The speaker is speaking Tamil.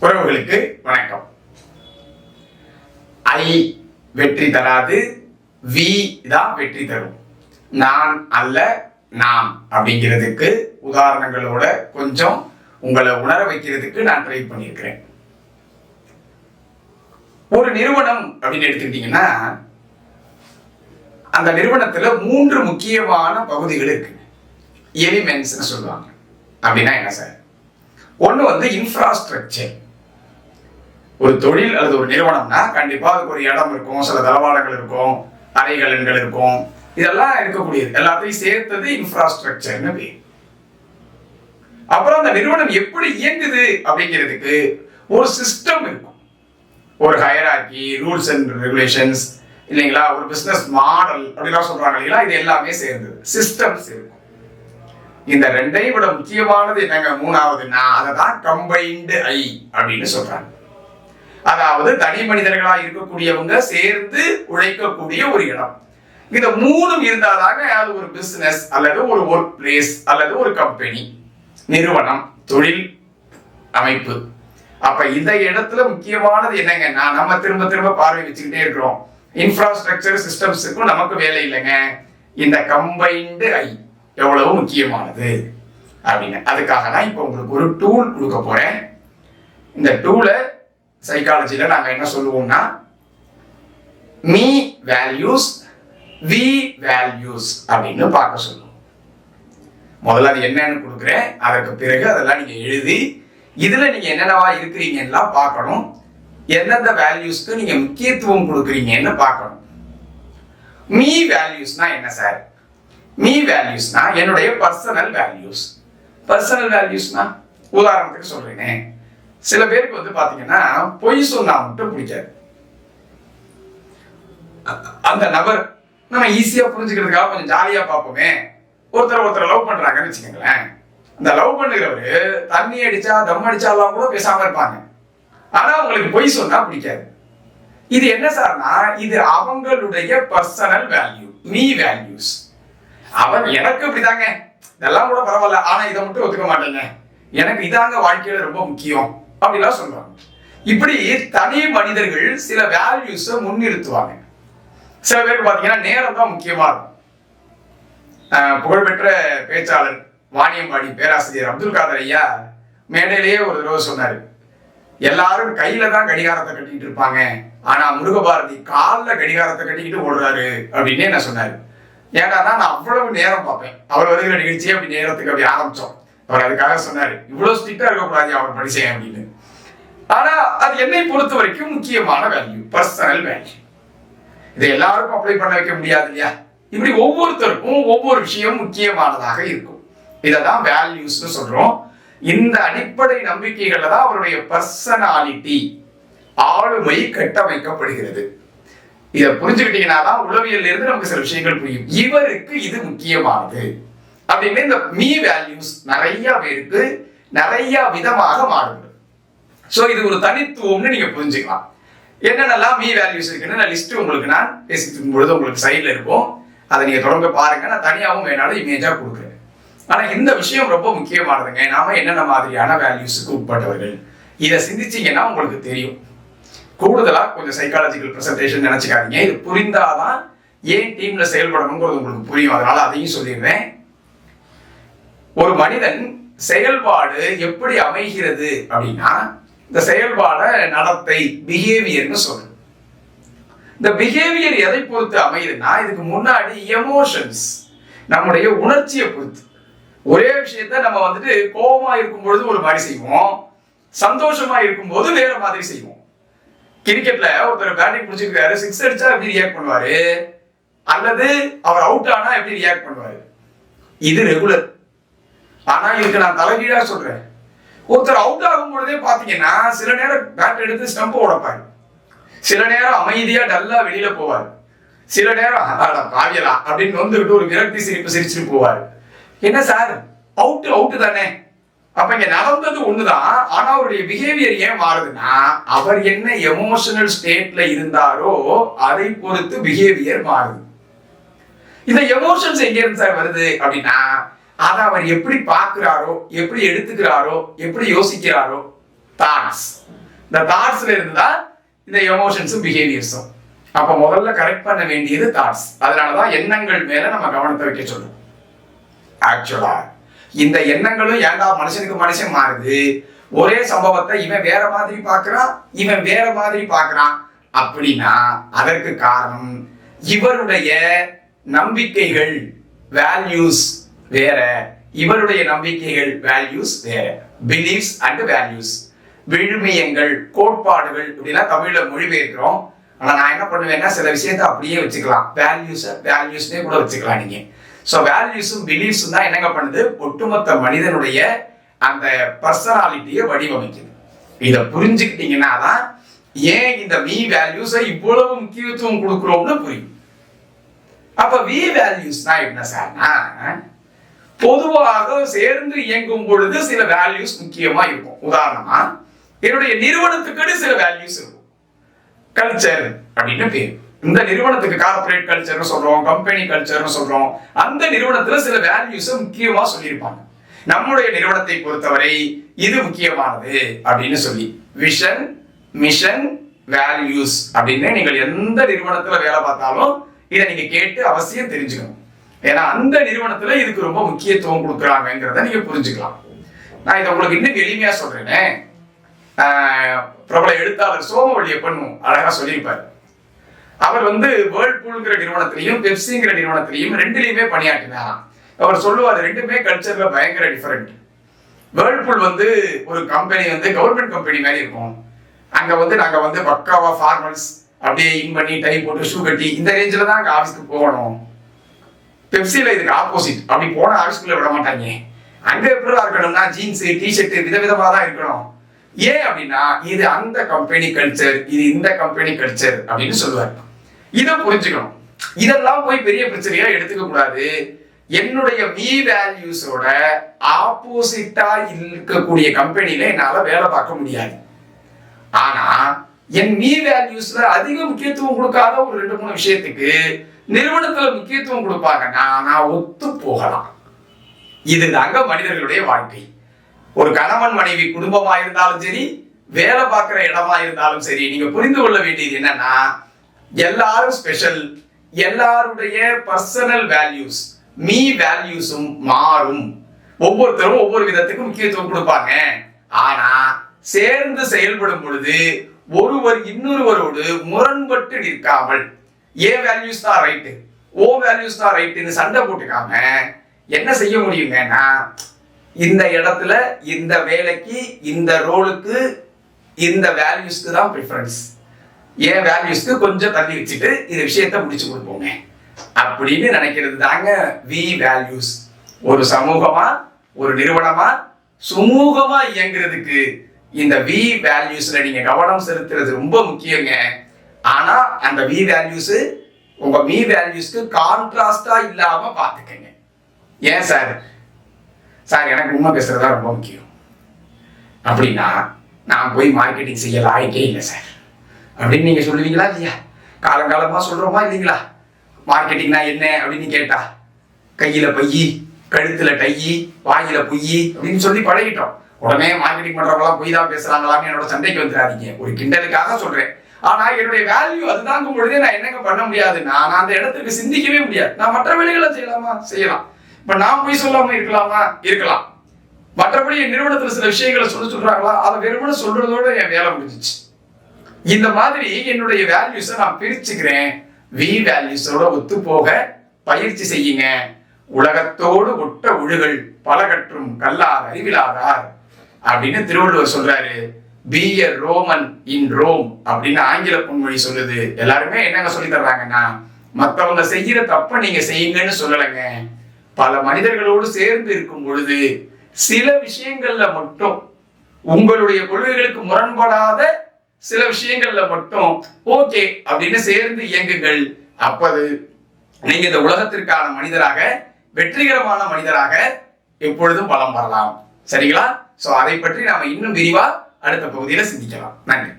உறவுகளுக்கு வணக்கம். ஐ வெற்றி தராது வி தான் வெற்றி தரும். நான் அல்ல நாம் அப்படிங்கிறதுக்கு உதாரணங்களோட கொஞ்சம் உங்களை உணர வைக்கிறதுக்கு நான் ட்ரை பண்ணியிருக்கிறேன். ஒரு நிறுவனம் அப்படின்னு எடுத்துக்கிட்டீங்கன்னா அந்த நிறுவனத்துல மூன்று முக்கியமான பகுதிகள் இருக்கு. எலிமெண்ட்ஸ்னு சொல்லுவாங்க. அப்படின்னா என்ன சார்? ஒன்று வந்து இன்ஃப்ராஸ்ட்ரக்சர் ஒரு தொழில் அல்லது ஒரு நிறுவனம்னா கண்டிப்பா அதுக்கு ஒரு இடம் இருக்கும் சில தளவாடங்கள் இருக்கும் அறைகலன்கள் இருக்கும். இதெல்லாம் இருக்கக்கூடியது. எல்லாத்தையும் சேர்த்தது இன்ஃப்ராஸ்ட்ரக்சர்னு பேர். அப்புறம் அந்த நிறுவனம் எப்படி இயங்குது அப்படிங்கிறதுக்கு ஒரு சிஸ்டம் இருக்கும். ஒரு ஹயராக்கி ரூல்ஸ் அண்ட் ரெகுலேஷன்ஸ் இல்லைங்களா? ஒரு பிசினஸ் மாடல் அப்படிலாம் சொல்றாங்க இல்லைங்களா? இது எல்லாமே சேர்ந்தது. சிஸ்டம்ஸ் இருக்கும். இந்த ரெண்டையும் விட முக்கியமானது என்னங்க? மூணாவதுன்னா அதை தான் கம்பைன்டு ஐ அப்படின்னு சொல்றாங்க. அதாவது தனி மனிதர்களா இருக்கக்கூடியவங்க சேர்ந்து உழைக்கக்கூடிய ஒரு இடம். இந்த மூணும் இருந்தாதாங்க அது ஒரு பிசினஸ் அல்லது ஒரு ஒர்க் பிளேஸ் அல்லது ஒரு கம்பெனி நிறுவனம் தொழில் அமைப்பு. அப்ப இந்த இடத்துல முக்கியமானது என்னங்கன்னா நம்ம திரும்ப திரும்ப பார்வை வச்சுக்கிட்டே இருக்கிறோம். இன்ஃப்ராஸ்ட்ரக்சர் சிஸ்டம்ஸுக்கும் நமக்கு வேலை இல்லைங்க. இந்த கம்பைன்டு ஐ எவ்வளவு முக்கியமானது? அப்படின்னு. அதுக்காக தான் இப்போ உங்களுக்கு ஒரு டூல் கொடுக்க போறேன். இந்த டூலை சைக்காலஜியில் நாங்கள் என்ன சொல்லுவோம்னா மீ வேல்யூஸ் வி வேல்யூஸ் அப்படின்னு பார்க்க சொல்லுவோம். முதல்ல அது என்னன்னு கொடுக்குறேன். அதற்கு பிறகு அதெல்லாம் நீங்கள் எழுதி இதில் நீங்கள் என்னென்னவா இருக்கிறீங்கன்னா பார்க்கணும். எந்தெந்த வேல்யூஸ்க்கு நீங்கள் முக்கியத்துவம் கொடுக்குறீங்கன்னு பார்க்கணும். மீ வேல்யூஸ்னா என்ன சார் மீ வேல்யூஸ்னா என்னுடைய பர்சனல் வேல்யூஸ் பர்சனல் வேல்யூஸ்னா உதாரணத்துக்கு சொல்கிறேனே சில பேருக்கு வந்து பாத்தீங்கன்னா பொய் சொன்னா மட்டும் பிடிக்காது. அந்த நபர் நம்ம ஈஸியா புரிஞ்சுக்கிறதுக்காக கொஞ்சம் ஜாலியா பார்ப்போமே. ஒருத்தர் ஒருத்தர் லவ் பண்றாங்கன்னு வச்சுக்கோங்களேன். அந்த லவ் பண்ணுகிறவரு தண்ணி அடிச்சா தம் அடிச்சாலாம் கூட பேசாம இருப்பாங்க. ஆனா அவங்களுக்கு பொய் சொன்னா பிடிக்காது. இது என்ன சார்னா இது அவங்களுடைய பர்சனல் வேல்யூ மீ வேல்யூஸ் அவன் எனக்கு இப்படிதாங்க. இதெல்லாம் கூட பரவாயில்ல. ஆனா இதை மட்டும் ஒத்துக்க மாட்டேங்க. எனக்கு இதாங்க வாழ்க்கையில ரொம்ப முக்கியம். அப்படிலாம் சொல்றாங்க இப்படி தனி மனிதர்கள் சில வேல்யூஸ முன்னிறுத்துவாங்க. சில பேருக்கு பாத்தீங்கன்னா நேரம் தான் முக்கியமா இருக்கும். ஆஹ் புகழ்பெற்ற பேச்சாளர் வாணியம்பாடி பேராசிரியர் அப்துல் காதர் ஐயா மேடையிலேயே ஒரு தடவை சொன்னாரு. எல்லாரும் கையில தான் கடிகாரத்தை கட்டிட்டு இருப்பாங்க. ஆனா முருகபாரதி கால்ல கடிகாரத்தை கட்டிக்கிட்டு ஓடுறாரு அப்படின்னு என்ன சொன்னாரு. ஏன்னா நான் அவ்வளவு நேரம் பார்ப்பேன். அவர் வருகிற நிகழ்ச்சியை அப்படி நேரத்துக்கு அப்படி ஆரம்பிச்சோம். அவர் அதுக்காக சொன்னாரு. இவ்வளவு ஸ்ட்ரிக்டா இருக்கக்கூடாது அவர் படிச்சேன் அப்படின்னு. ஆனா அது என்னை பொறுத்த வரைக்கும் முக்கியமான வேல்யூ பர்சனல் வேல்யூ இதை எல்லாருக்கும் அப்ளை பண்ண வைக்க முடியாது இல்லையா? இப்படி ஒவ்வொருத்தருக்கும் ஒவ்வொரு விஷயம் முக்கியமானதாக இருக்கும். இதை தான் வேல்யூஸ்னு சொல்றோம். இந்த அடிப்படை நம்பிக்கைகள்ல தான் அவருடைய பர்சனாலிட்டி ஆளுமை கட்டமைக்கப்படுகிறது இதை புரிஞ்சுக்கிட்டீங்கன்னா தான் உளவியல் இருந்து நமக்கு சில விஷயங்கள் புரியும். இவருக்கு இது முக்கியமானது. அப்படின்னு இந்த மீ வேல்யூஸ் நிறைய பேருக்கு நிறைய விதமாக மாறுது ஸோ இது ஒரு தனித்துவம்னு நீங்க புரிஞ்சுக்கலாம். என்னென்னலாம் மீ வேல்யூஸ் இருக்குன்னு நான் லிஸ்ட் உங்களுக்கு நான் பேசிட்டு இருக்கும்பொழுது உங்களுக்கு சைடில் இருக்கும். அதை நீங்க தொடர்ந்து பாருங்க. நான் தனியாகவும் வேணாலும் இமேஜா கொடுக்குறேன். ஆனா இந்த விஷயம் ரொம்ப முக்கியமானதுங்க. நாம என்னென்ன மாதிரியான வேல்யூஸுக்கு உட்பட்டவர்கள்? இதை சிந்திச்சீங்கன்னா உங்களுக்கு தெரியும். கூடுதலாக கொஞ்சம் சைக்காலஜிக்கல் ப்ரெசன்டேஷன் நினச்சிக்காதீங்க. இது புரிந்தாதான் ஏன் டீம்ல செயல்படணுங்கிறது உங்களுக்கு புரியும். அதனால அதையும் சொல்லிடுறேன். ஒரு மனிதன் செயல்பாடு எப்படி அமைகிறது அப்படின்னா இந்த செயல்பாடை நடத்தை பிஹேவியர்னு சொல்றோம். இந்த பிஹேவியர் எதை பொறுத்து அமையுதுன்னா இதுக்கு முன்னாடி எமோஷன்ஸ் நம்முடைய உணர்ச்சியை பொறுத்து. ஒரே விஷயத்த நம்ம வந்துட்டு கோபமா இருக்கும் பொழுது ஒரு மாதிரி செய்வோம். சந்தோஷமா இருக்கும்போது வேற மாதிரி செய்வோம். கிரிக்கெட்ல ஒருத்தர் பேட்டிங் பிடிச்சிருக்காரு சிக்ஸ் அடிச்சா எப்படி ரியாக்ட் பண்ணுவாரு? அல்லது அவர் அவுட் ஆனா எப்படி ரியாக்ட் பண்ணுவாரு? இது ரெகுலர் ஆனா இதுக்கு நான் தலைகீழா சொல்றேன். ஒருத்தர் அவுட் ஆகும் பொழுதே பாத்தீங்கன்னா சில நேரம் பேட் எடுத்து ஸ்டம்ப் உடப்பாரு சில நேரம் அமைதியா டல்லா வெளியில போவார். சில நேரம் காவியலா அப்படின்னு வந்துகிட்டு ஒரு விரக்தி சிரிப்பு சிரிச்சுட்டு போவார். என்ன சார்? அவுட் அவுட்டு தானே. அப்ப இங்க நடந்தது ஒண்ணுதான். ஆனா அவருடைய பிஹேவியர் ஏன் மாறுதுன்னா அவர் என்ன எமோஷனல் ஸ்டேட்ல இருந்தாரோ அதை பொறுத்து பிஹேவியர் மாறுது. இந்த எமோஷன்ஸ் எங்க இருந்து சார் வருது அப்படின்னா அதை அவர் எப்படி பார்க்கிறாரோ எப்படி எடுத்துக்கிறாரோ எப்படி யோசிக்கிறாரோ தாட்ஸ் இந்த தாட்ஸ்ல இருந்தா இந்த எமோஷன்ஸும் பிஹேவியர்ஸும் அப்ப முதல்ல கரெக்ட் பண்ண வேண்டியது தாட்ஸ் அதனாலதான் எண்ணங்கள் மேல நம்ம கவனத்தை வைக்க சொல்றோம். ஆக்சுவலா இந்த எண்ணங்களும் ஏன்டா மனுஷனுக்கு மனுஷன் மாறுது? ஒரே சம்பவத்தை இவன் வேற மாதிரி பார்க்கறான் இவன் வேற மாதிரி பார்க்கறான் அப்படின்னா அதற்கு காரணம் இவருடைய நம்பிக்கைகள் வேல்யூஸ் வேற. இவருடைய நம்பிக்கைகள் வேல்யூஸ் வேற. பிலீஃப்ஸ் அண்ட் வேல்யூஸ் விழுமியங்கள் கோட்பாடுகள் இப்படிலாம் தமிழ்ல மொழிபெயர்க்கிறோம். ஆனா நான் என்ன பண்ணுவேன்னா சில விஷயத்தை அப்படியே வச்சுக்கலாம். வேல்யூஸ் வேல்யூஸ்னே கூட வச்சுக்கலாம் நீங்க. ஸோ வேல்யூஸும் பிலீஃப்ஸும் தான் என்னங்க பண்ணுது? ஒட்டுமொத்த மனிதனுடைய அந்த பர்சனாலிட்டியை வடிவமைக்குது. இதை புரிஞ்சுக்கிட்டீங்கன்னா தான் ஏன் இந்த மீ வேல்யூஸை இவ்வளவு முக்கியத்துவம் கொடுக்குறோம்னு புரியும். அப்ப வி வேல்யூஸ்னா என்ன சார்னா பொதுவாக சேர்ந்து இயங்கும் பொழுது சில வேல்யூஸ் முக்கியமா இருக்கும். உதாரணமா என்னுடைய நிறுவனத்துக்குன்னு சில வேல்யூஸ் இருக்கும். கல்ச்சர் அப்படின்னு பேர். இந்த நிறுவனத்துக்கு கார்ப்பரேட் கல்ச்சர்னு சொல்றோம் கம்பெனி கல்ச்சர்னு சொல்றோம் அந்த நிறுவனத்துல சில வேல்யூஸ் முக்கியமா சொல்லியிருப்பாங்க. நம்முடைய நிறுவனத்தை பொறுத்தவரை இது முக்கியமானது அப்படின்னு சொல்லி. விஷன் மிஷன் வேல்யூஸ் அப்படின்னு நீங்கள் எந்த நிறுவனத்துல வேலை பார்த்தாலும் இதை நீங்க கேட்டு அவசியம் தெரிஞ்சுக்கணும். ஏன்னா அந்த நிறுவனத்துல இதுக்கு ரொம்ப முக்கியத்துவம் கொடுக்குறாங்கிறத நீங்க புரிஞ்சுக்கலாம். நான் இதை உங்களுக்கு இன்னும் எளிமையா சொல்றேனே. பிரபல எழுத்தாளர் சோமவழியப்பன் அழகா சொல்லியிருப்பார். அவர் வந்து வேர்ல்பூல்ங்கிற நிறுவனத்திலையும் பெப்சிங்கிற நிறுவனத்திலையும் ரெண்டுலையுமே பணியாற்றினாராம் அவர் சொல்லுவார் ரெண்டுமே கல்ச்சர்ல பயங்கர டிஃபரெண்ட் வேர்ல்பூல் வந்து ஒரு கம்பெனி வந்து கவர்மெண்ட் கம்பெனி மாதிரி இருக்கும். அங்க வந்து நாங்க வந்து பக்காவா ஃபார்மல்ஸ் அப்படியே இன் பண்ணி டை போட்டு ஷூ கட்டி இந்த ரேஞ்சில் தான் அங்கே ஆஃபீஸ்க்கு போகணும். பெப்சியில் இதுக்கு ஆப்போசிட் அப்படி போன ஆஃபீஸ்க்குள்ள விட மாட்டாங்க. அங்கே எப்படி இருக்கணும்னா ஜீன்ஸு டிஷர்ட்டு விதவிதமாக தான் இருக்கணும். ஏன் அப்படின்னா இது அந்த கம்பெனி கல்ச்சர் இது இந்த கம்பெனி கல்ச்சர் அப்படின்னு சொல்லுவார். இதை புரிஞ்சுக்கணும். இதெல்லாம் போய் பெரிய பிரச்சனையா எடுத்துக்க கூடாது. என்னுடைய மீ வேல்யூஸோட ஆப்போசிட்டா இருக்கக்கூடிய கம்பெனியில என்னால வேலை பார்க்க முடியாது. ஆனா என் மீ வேல்யூஸ்ல அதிக முக்கியத்துவம் கொடுக்காத ஒரு ரெண்டு மூணு விஷயத்துக்கு நிறுவனத்துல முக்கியத்துவம் கொடுப்பாங்க. நான் ஒத்து போகலாம். இதுதாங்க மனிதர்களுடைய வாழ்க்கை. ஒரு கணவன் மனைவி குடும்பமா இருந்தாலும் சரி வேலை பார்க்குற இடமா இருந்தாலும் சரி நீங்க புரிந்து கொள்ள வேண்டியது என்னன்னா எல்லாரும் ஸ்பெஷல் எல்லாருடைய பர்சனல் வேல்யூஸ் மீ வேல்யூஸும் மாறும். ஒவ்வொருத்தரும் ஒவ்வொரு விதத்துக்கு முக்கியத்துவம் கொடுப்பாங்க. ஆனா சேர்ந்து செயல்படும் பொழுது ஒருவர் இன்னொருவரோடு முரண்பட்டு நிற்காமல் ஏ வேல்யூஸ் தான் ரைட்டு ஓ வேல்யூஸ் தான் ரைட்டுன்னு சண்டை போட்டுக்காம என்ன செய்ய முடியுங்கன்னா இந்த இடத்துல இந்த வேலைக்கு இந்த ரோலுக்கு இந்த வேல்யூஸ்க்கு தான் ப்ரிஃபரன்ஸ் ஏன் வேல்யூஸ்க்கு கொஞ்சம் தள்ளி வச்சுட்டு இந்த விஷயத்த முடிச்சு கொடுப்போங்க அப்படின்னு நினைக்கிறது தாங்க வி வேல்யூஸ் ஒரு சமூகமா ஒரு நிறுவனமா சுமூகமா இயங்குறதுக்கு இந்த வி வேல்யூஸ்ல நீங்க கவனம் செலுத்துறது ரொம்ப முக்கியங்க. ஆனா அந்த வி வேல்யூஸ் உங்க மீ வேல்யூஸ்க்கு கான்ட்ராஸ்டா இல்லாம பாத்துக்கங்க ஏன் சார்? சார் எனக்கு உண்மை பேசுறதா ரொம்ப முக்கியம். அப்படின்னா நான் போய் மார்க்கெட்டிங் செய்ய லாயக்கே இல்லை சார். அப்படின்னு நீங்க சொல்லுவீங்களா இல்லையா? காலங்காலமா சொல்றோமா இல்லைங்களா? மார்க்கெட்டிங்னா என்ன அப்படின்னு கேட்டா கையில பையி கழுத்துல டையி வாயில பொய்யி அப்படின்னு சொல்லி பழகிட்டோம். உடனே மார்க்கெட்டிங் பண்ணுறவங்களாம் பொய் தான் பேசுறாங்களான்னு என்னோட சண்டைக்கு வந்துடாதீங்க. ஒரு கிண்டலுக்காக சொல்றேன். ஆனா என்னுடைய வேல்யூ அதுதான் பொழுதே நான் என்னங்க பண்ண முடியாது நான் அந்த இடத்துக்கு சிந்திக்கவே முடியாது. நான் மற்ற வேலைகளை செய்யலாமா? செய்யலாம். இப்ப நான் போய் சொல்லாம இருக்கலாமா? இருக்கலாம். மற்றபடி என் நிறுவனத்துல சில விஷயங்களை சொல்ல சொல்றாங்களா? அதை வெறுமனே சொல்றதோட என் வேலை முடிஞ்சிச்சு. இந்த மாதிரி என்னுடைய வேல்யூஸை நான் பிரிச்சுக்கிறேன். வி வேல்யூஸோட ஒத்து போக பயிற்சி செய்யுங்க. உலகத்தோடு ஒட்ட ஒழுகல் பலகற்றும் கல்லார் அறிவிலாதார் அப்படின்னு திருவள்ளுவர் சொல்றாரு. Be a Roman in Rome அப்படின்னு ஆங்கில பொன்மொழி சொல்லுது. எல்லாருமே என்னங்க சொல்லி தர்றாங்கன்னா மற்றவங்க செய்யற தப்ப நீங்க செய்யுங்கன்னு சொல்லலைங்க. பல மனிதர்களோடு சேர்ந்து இருக்கும் பொழுது சில விஷயங்கள்ல மட்டும் உங்களுடைய கொள்கைகளுக்கு முரண்படாத சில விஷயங்கள்ல மட்டும் ஓகே அப்படின்னு சேர்ந்து இயங்குங்கள். அப்பது நீங்க இந்த உலகத்திற்கான மனிதராக வெற்றிகரமான மனிதராக எப்பொழுதும் பலம் வரலாம். சரிங்களா? சோ அதை பற்றி நாம இன்னும் விரிவா அடுத்த பகுதியில சிந்திக்கலாம். நன்றி.